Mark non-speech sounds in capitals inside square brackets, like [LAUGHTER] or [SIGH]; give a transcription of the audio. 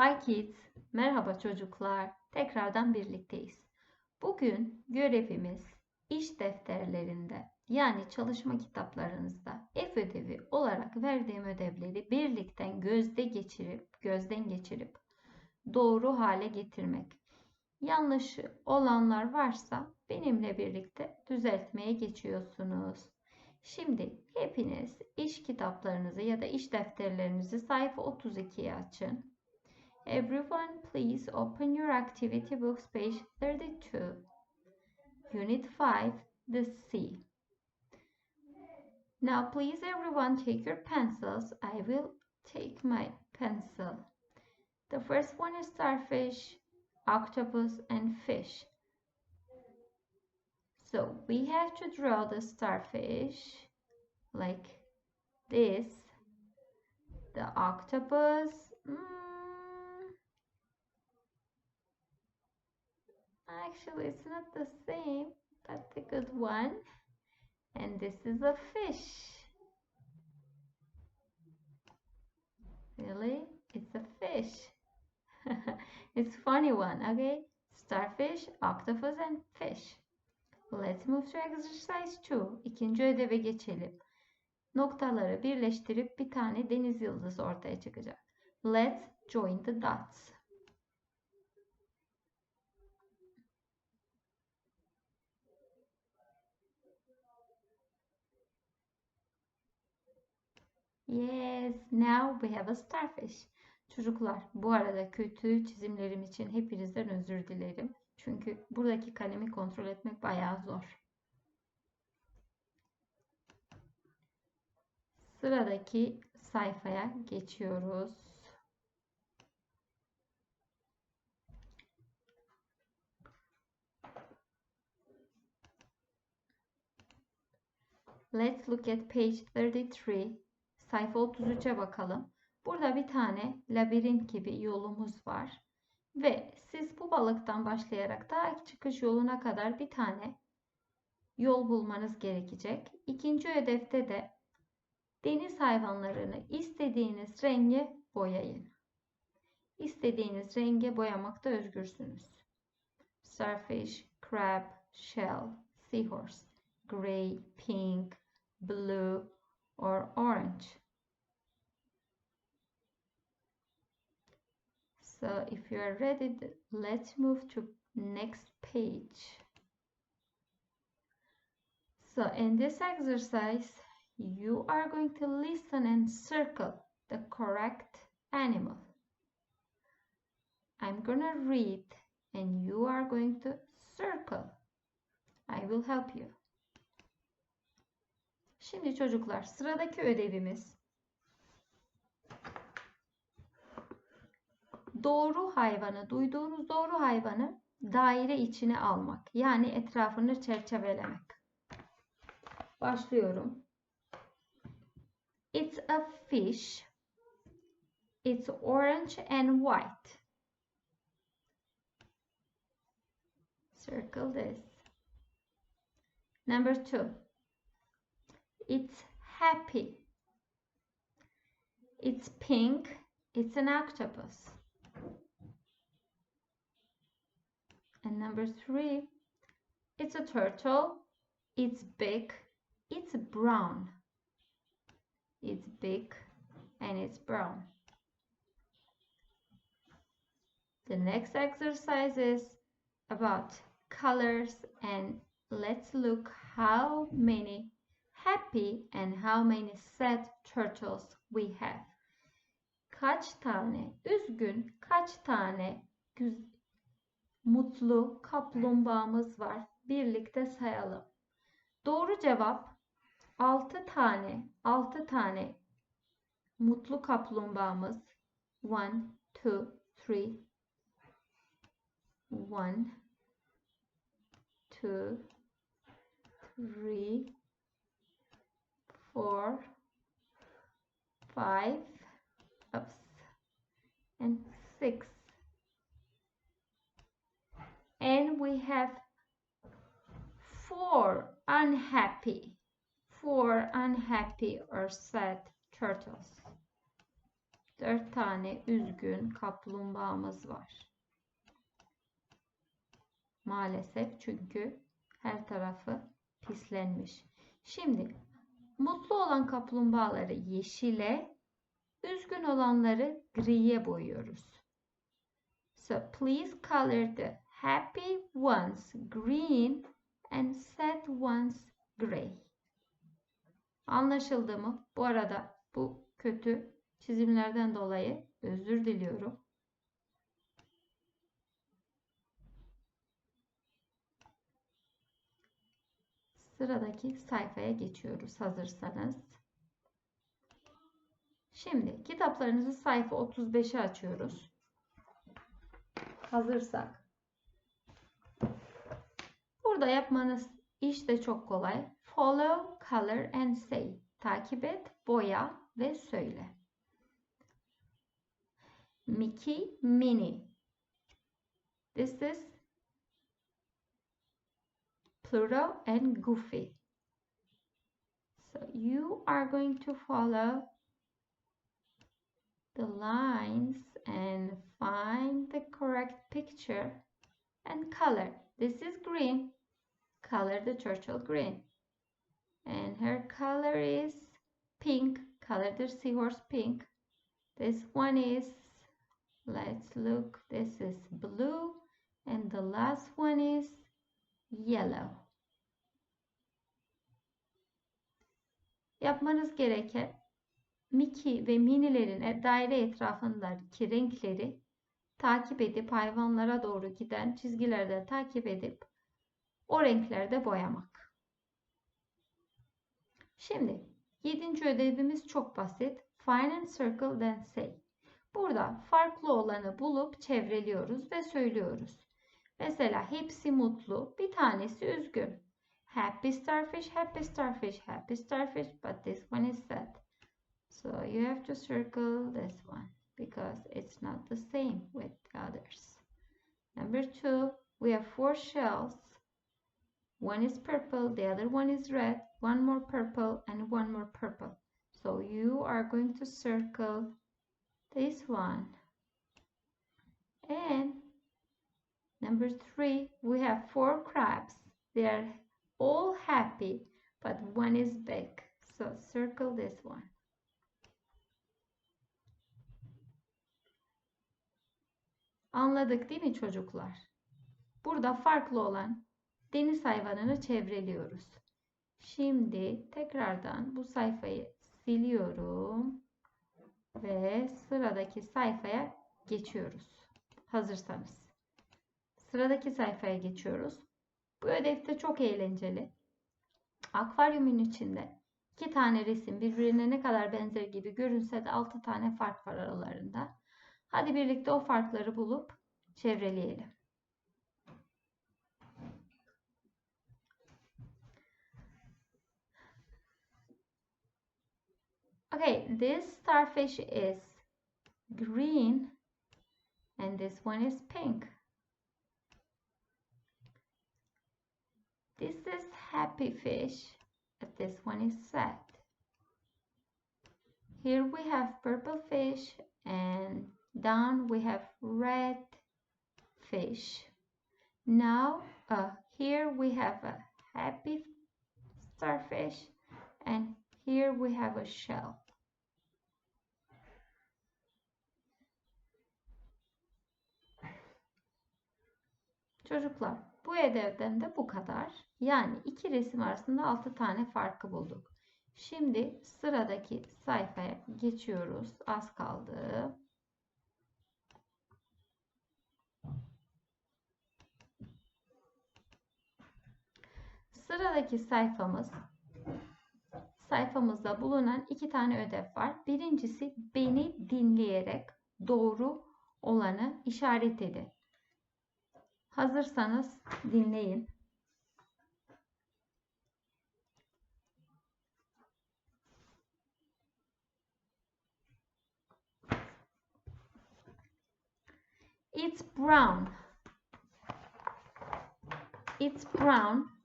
Hi kids, merhaba çocuklar. Tekrardan birlikteyiz. Bugün görevimiz iş defterlerinde yani çalışma kitaplarınızda F ödevi olarak verdiğim ödevleri birlikten gözde geçirip, gözden geçirip doğru hale getirmek. Yanlış olanlar varsa benimle birlikte düzeltmeye geçiyorsunuz. Şimdi hepiniz iş kitaplarınızı ya da iş defterlerinizi sayfa 32'ye açın. Everyone please open your activity books page 32. Unit 5, the C. Now please everyone take your pencils. I will take my pencil. The first one is starfish, octopus and fish. So we have to draw the starfish like this. The octopus, mm, actually it's not the same, but the good one. And this is a fish. Really? It's a fish. [LAUGHS] it's funny one, okay? Starfish, octopus and fish. Let's move to exercise 2. İkinci ödeve geçelim. Noktaları birleştirip bir tane deniz yıldızı ortaya çıkacak. Let's join the dots. Yes, now we have a starfish. Çocuklar, bu arada kötü çizimlerim için hepinizden özür dilerim. Çünkü buradaki kalemi kontrol etmek bayağı zor. Sıradaki sayfaya geçiyoruz. Let's look at page 33. Sayfa 33'e bakalım. Burada bir tane labirent gibi yolumuz var. Ve siz bu balıktan başlayarak daha çıkış yoluna kadar bir tane yol bulmanız gerekecek. İkinci ödevde de deniz hayvanlarını istediğiniz renge boyayın. İstediğiniz renge boyamakta özgürsünüz. Starfish, crab, shell, seahorse, gray, pink, blue or orange. So if you are ready, let's move to next page. So in this exercise, you are going to listen and circle the correct animal. I'm gonna read and you are going to circle. I will help you. Şimdi çocuklar sıradaki ödevimiz doğru hayvanı, duyduğunuz doğru hayvanı daire içine almak. Yani etrafını çerçevelemek. Başlıyorum. It's a fish. It's orange and white. Circle this. Number two. It's happy. It's pink. It's an octopus. And number three, it's a turtle. It's big. It's brown. It's big and it's brown. The next exercise is about colors and let's look how many happy and how many sad turtles we have. Kaç tane üzgün, kaç tane mutlu kaplumbağamız var. Birlikte sayalım. Doğru cevap 6 tane, 6 tane mutlu kaplumbağamız. 1, 2, 3, 1, 2, 3, 4, 5, oops, and 6. And we have four unhappy, four unhappy or sad turtles. Dört tane üzgün kaplumbağamız var. Maalesef çünkü her tarafı pislenmiş. Şimdi mutlu olan kaplumbağaları yeşile, üzgün olanları griye boyuyoruz. So please color the happy ones green and sad ones gray. Anlaşıldı mı? Bu arada bu kötü çizimlerden dolayı özür diliyorum. Sıradaki sayfaya geçiyoruz hazırsanız. Şimdi kitaplarınızı sayfa 35'e açıyoruz. Hazırsak. Burada yapmanız iş de çok kolay. Follow, color and say. Takip et, boya ve söyle. Mickey, Minnie. This is Pluto and Goofy. So you are going to follow the lines and find the correct picture and color. This is green. Color the turtle green. And her color is pink. Color the seahorse pink. This one is, let's look, this is blue. And the last one is yellow. Yapmanız gereken Mickey ve Minnie'lerin daire etrafındaki renkleri takip edip hayvanlara doğru giden çizgilerden takip edip o renklerde boyamak. Şimdi yedinci ödevimiz çok basit. Find and circle then say. Burada farklı olanı bulup çevreliyoruz ve söylüyoruz. Mesela hepsi mutlu, bir tanesi üzgün. Happy starfish, happy starfish, happy starfish, but this one is sad. So you have to circle this one because it's not the same with the others. Number two, we have four shells. One is purple, the other one is red, one more purple, and one more purple. So you are going to circle this one. And number three, we have four crabs. They are all happy, but one is big. So circle this one. Anladık değil mi çocuklar? Burada farklı olan deniz hayvanını çevreliyoruz. Şimdi tekrardan bu sayfayı siliyorum ve sıradaki sayfaya geçiyoruz. Hazırsanız. Sıradaki sayfaya geçiyoruz. Bu ödevde çok eğlenceli. Akvaryumun içinde iki tane resim birbirine ne kadar benzer gibi görünse de altı tane fark var aralarında. Hadi birlikte o farkları bulup çevreleyelim. Okay, this starfish is green and this one is pink. This is happy fish, but this one is sad. Here we have purple fish and down we have red fish. Now uh, here we have a happy starfish and here we have a shell. Çocuklar bu ödevden de bu kadar. Yani iki resim arasında 6 tane farkı bulduk. Şimdi sıradaki sayfaya geçiyoruz. Az kaldı. Sıradaki sayfamız sayfamızda bulunan iki tane ödev var. Birincisi beni dinleyerek doğru olanı işaret edin. Hazırsanız dinleyin. It's brown. It's brown